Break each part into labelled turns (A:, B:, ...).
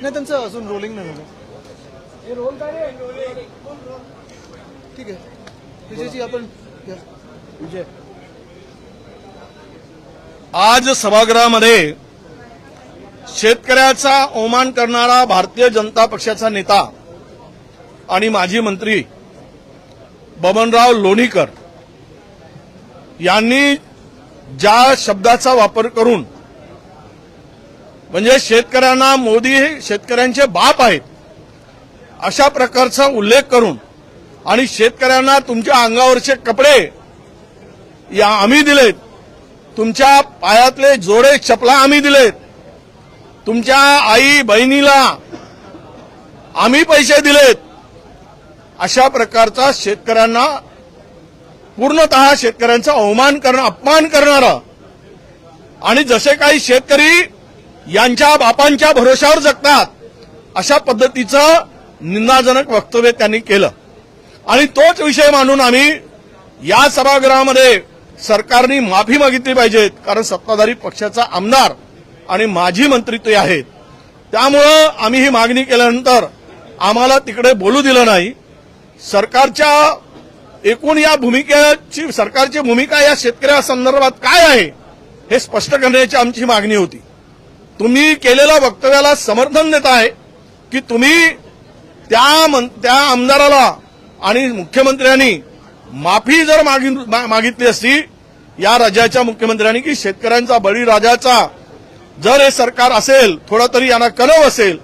A: नाही त्यांचं अजून रोलिंग नाही झालं. ठीक आहे. विजयजी आपण.
B: विजय. आज सभागृहामध्ये शेतकऱ्याचा अवमान करणारा भारतीय जनता पक्षाचा नेता आणि माजी मंत्री बबनराव लोणीकर यांनी ज्या शब्दाचा वापर करून म्हणजे शेतकऱ्यांना मोदी हे शेतकऱ्यांचे बाप आहेत. अशा प्रकारचा उल्लेख करून आणि शेतकऱ्यांना तुमच्या अंगावरचे कपडे या आम्ही दिलेत. तुमच्या पायातले जोडे चपला आम्ही दिलेत. तुमच्या आई बहिणीला आम्ही पैसे दिलेत. अशा प्रकारचा शेतकऱ्यांना पूर्णतः शेतकऱ्यांचा अवमान करणं अपमान करणारा. आणि जसे काही शेतकरी यांच्या बापांच्या भरोशावर जगतात. अशा पद्धतीचं निंदाजनक वक्तव्य त्यांनी केलं. आणि तोच विषय मानून आम्ही या सभागृहामध्ये सरकारने माफी मागितली पाहिजे कारण सत्ताधारी पक्षाचा आमदार आणि माजी मंत्री ते आहेत. त्यामुळं आम्ही ही मागणी केल्यानंतर आम्हाला तिकडे बोलू दिलं नाही. सरकारच्या एकूण या भूमिकेची सरकारची भूमिका या शेतकऱ्यासंदर्भात काय आहे हे स्पष्ट करण्याची आमची मागणी होती. तुम्ही केलेल्या वक्तव्याला समर्थन देत आहे की तुम्ही त्या मन- त्या आमदाराला आणि मुख्यमंत्र्यांनी माफी जर मागि- मा- मागितली असती या राज्याच्या मुख्यमंत्र्यांनी की शेतकऱ्यांचा बळीराजाचा जर हे सरकार असेल थोडा तरी यांना कलव असेल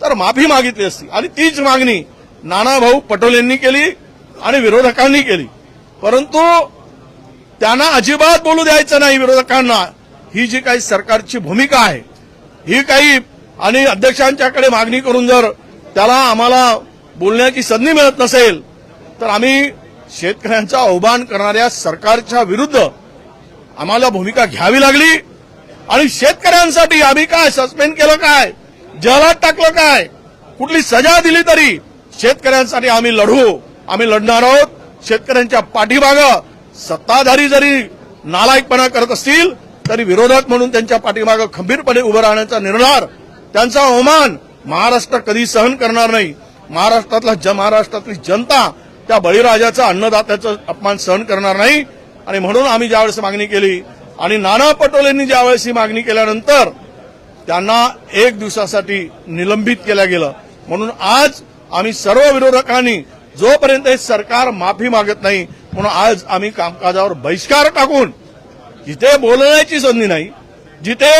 B: तर माफी मागितली असती. आणि तीच मागणी नानाभाऊ पटोलेंनी केली आणि विरोधकांनी केली. परंतु त्यांना अजिबात बोलू द्यायचं नाही विरोधकांना. ही जी काही सरकारची भूमिका आहे ही काही आणि अध्यक्षांच्याकडे मागणी करून जर त्याला आम्हाला बोलण्याची संधी मिळत नसेल तर आम्ही शेतकऱ्यांचा आव्हान करणाऱ्या सरकारच्या विरुद्ध आम्हाला भूमिका घ्यावी लागली. आणि शेतकऱ्यांसाठी आम्ही काय सस्पेंड केलं काय जलात टाकलं काय कुठली सजा दिली तरी शेतकऱ्यांसाठी आम्ही लढू. आम्ही लढणार आहोत. शेतकऱ्यांच्या पाठीमागं सत्ताधारी जरी नालायकपणा करत असतील तरी विरोधक म्हणून त्यांच्या पाठीमागं खंबीरपणे उभं राहण्याचा निर्धार त्यांचा अवमान महाराष्ट्र कधी सहन करणार नाही. महाराष्ट्रातला ज महाराष्ट्रातली जनता त्या बळीराजाचा अन्नदात्याचा अपमान सहन करणार नाही. आणि म्हणून आम्ही ज्यावेळेस मागणी केली आणि नाना पटोलेंनी ज्यावेळेस ही मागणी केल्यानंतर त्यांना एक दिवसासाठी निलंबित केलं गेलं. म्हणून आज आम्ही सर्व विरोधकांनी जोपर्यंत हे सरकार माफी मागत नाही म्हणून आज आम्ही कामकाजावर बहिष्कार टाकून जिथे बोलण्याची संधी नाही जिथे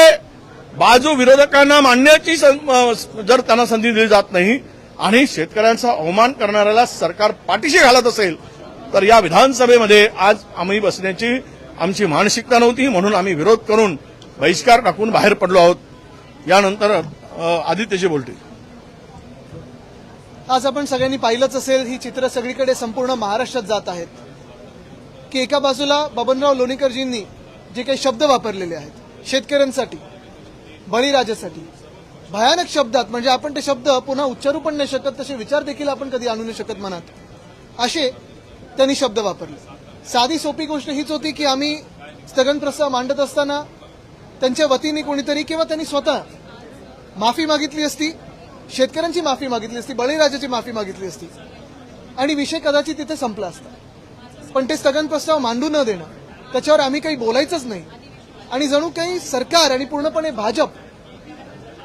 B: बाजू विरोधकांना मांडण्याची सं- जर त्यांना संधी दिली जात नाही आणि शेतकऱ्यांचा अवमान करणाऱ्याला सरकार पाठीशी घालत असेल तर या विधानसभेमध्ये आज आम्ही बसण्याची आमची मानसिकता नव्हती म्हणून आम्ही विरोध करून बहिष्कार टाकून बाहेर पडलो आहोत. यानंतर आदित्यजी बोलतील.
A: आज आपण सगळ्यांनी पाहिलंच असेल ही चित्र सगळीकडे संपूर्ण महाराष्ट्रात जात आहेत. की एका बाजूला बबनराव लोणीकरजींनी जे काही शब्द वापरलेले आहेत शेतकऱ्यांसाठी बळीराजासाठी भयानक शब्दात म्हणजे आपण ते शब्द पुन्हा उच्चारू पण नाही शकत तसे विचार देखील आपण कधी आणू नाही शकत मनात. असे त्यांनी शब्द वापरले. साधी सोपी गोष्ट हीच होती की आम्ही स्थगन प्रस्ताव मांडत असताना त्यांच्या वतीने कोणीतरी किंवा त्यांनी स्वतः माफी मागितली असती शेतकऱ्यांची माफी मागितली असती बळीराजाची माफी मागितली असती. आणि विषय कदाचित तिथे संपला असता. पण ते स्थगन प्रस्ताव मांडू न देणं त्याच्यावर आम्ही काही बोलायचंच नाही. आणि जणू काही सरकार आणि पूर्णपणे भाजप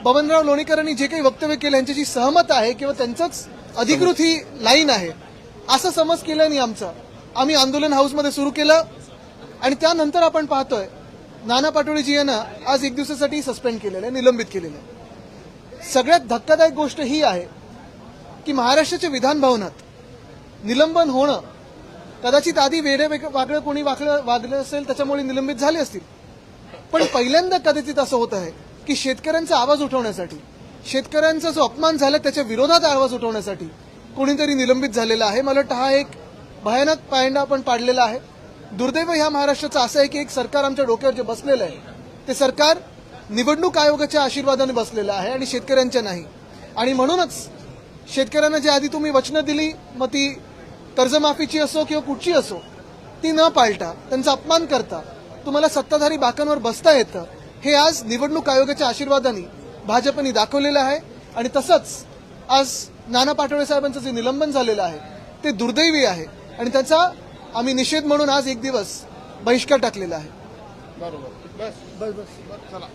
A: बबनराव लोणीकरांनी जे काही वक्तव्य केलं यांच्याशी सहमत आहे किंवा त्यांचंच अधिकृत ही लाईन आहे. असा समज केल्याने आमचा. आम्ही आंदोलन हाऊसमध्ये सुरू केलं आणि त्यानंतर आपण पाहतोय नाना पाटोळेजी यांना आज एक दिवसासाठी सस्पेंड केलेलं आहे निलंबित केलेलं आहे. सगळ्यात धक्कादायक गोष्ट ही आहे की महाराष्ट्राच्या विधान भवनात निलंबन होणं कदाचित आधी वेडे वागळं कोणी वागलं वागलं असेल त्याच्यामुळे निलंबित झाले असतील. पण पहिल्यांदा कदाचित असं होत आहे की शेतकऱ्यांचा आवाज उठवण्यासाठी शेतकऱ्यांचा जो अपमान झाला त्याच्या विरोधात आवाज उठवण्यासाठी कोणीतरी निलंबित झालेला आहे. मला वाटतं हा एक भयानक पायंडा आपण पाडलेला आहे. दुर्दैव ह्या महाराष्ट्राचं असं आहे की एक सरकार आमच्या डोक्यावर जे बसलेलं आहे ते सरकार निवडणूक आयोगाच्या आशीर्वादाने बसलेलं आहे आणि शेतकऱ्यांच्या नाही. आणि म्हणूनच शेतकऱ्यांना जे आधी तुम्ही वचनं दिली मग ती कर्जमाफीची असो किंवा कुठची असो ती न पाळता त्यांचा अपमान करता तुम्हाला सत्ताधारी बाकांवर बसता येतं हे आज निवडणूक आयोगाच्या आशीर्वादाने भाजपने दाखवलेलं आहे. आणि तसंच आज नाना पाटोळे साहेबांचं जे निलंबन झालेलं आहे ते दुर्दैवी आहे. आणि त्याचा आम्ही निषेध म्हणून आज एक दिवस बहिष्कार टाकलेला आहे.
B: बरोबर. बस. बस बस. चला.